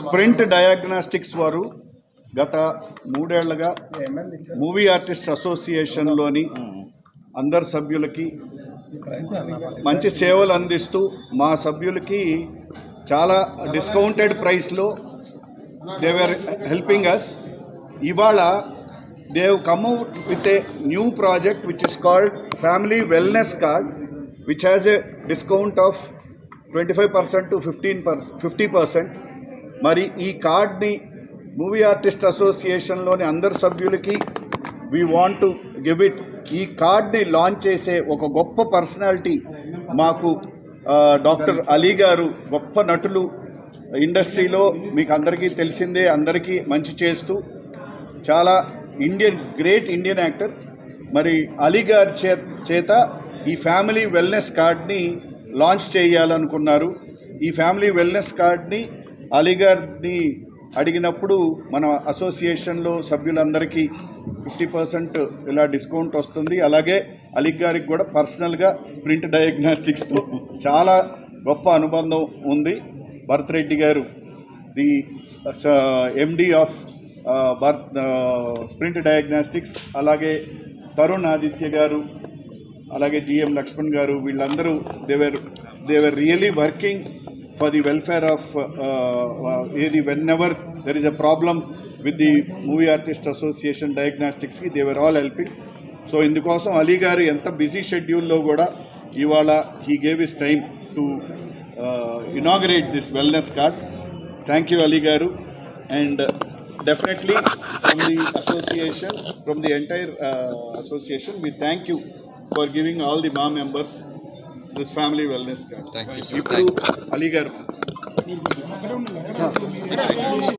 Sprint Diagnostics వారు గత మూడేళ్ళుగా movie artist అసోసియేషన్లోని అందరు సభ్యులకి మంచి సేవలు అందిస్తూ మా సభ్యులకి చాలా డిస్కౌంటెడ్ ప్రైస్లో దేవర్ హెల్పింగ్ అస్ ఇవాళ they've come out with a new project which is called family wellness card which has a discount of twenty five percent to fifteen percent fifty percent మరి ఈ కార్డ్ని మూవీ ఆర్టిస్ట్ అసోసియేషన్లోని అందరు సభ్యులకి we want to give it ఈ కార్డ్ని launch చేసే ఒక గొప్ప పర్సనాలిటీ మాకు డాక్టర్ అలీ గారు గొప్ప నటులు. ఇండస్ట్రీలో మీకు అందరికీ తెలిసిందే అందరికీ మంచి చేస్తూ చాలా ఇండియన్ గ్రేట్ ఇండియన్ యాక్టర్. మరి అలీ గారి చే చేత ఈ ఫ్యామిలీ వెల్నెస్ కార్డ్ని లాంచ్ చేయాలనుకున్నారు. ఈ ఫ్యామిలీ వెల్నెస్ కార్డ్ని అలీ అడిగినప్పుడు మన అసోసియేషన్లో సభ్యులందరికీ ఫిఫ్టీ పర్సెంట్ ఇలా డిస్కౌంట్ వస్తుంది. అలాగే అలీ గారికి కూడా పర్సనల్గా ప్రింట్ డయాగ్నాస్టిక్స్తో చాలా గొప్ప అనుబంధం ఉంది. Bharat Reddy garu the MD of Bharat print diagnostics అలాగే తరుణ్ ఆదిత్య గారు అలాగే జిఎం లక్ష్మణ్ గారు వీళ్ళందరూ they are they are really working for the welfare of ఏది whenever there is a problem with the movie artist association డయాగ్నాస్టిక్స్కి they are all helping so ఇందుకోసం అలీ గారు ఎంత busy షెడ్యూల్లో కూడా ఇవాళ he gave his time to inaugurate this wellness card thank you Ali garu. And definitely from the association from the entire association we thank you for giving all the మా members members this family wellness card. Thank you, sir. ఇప్పుడు అలీ గారు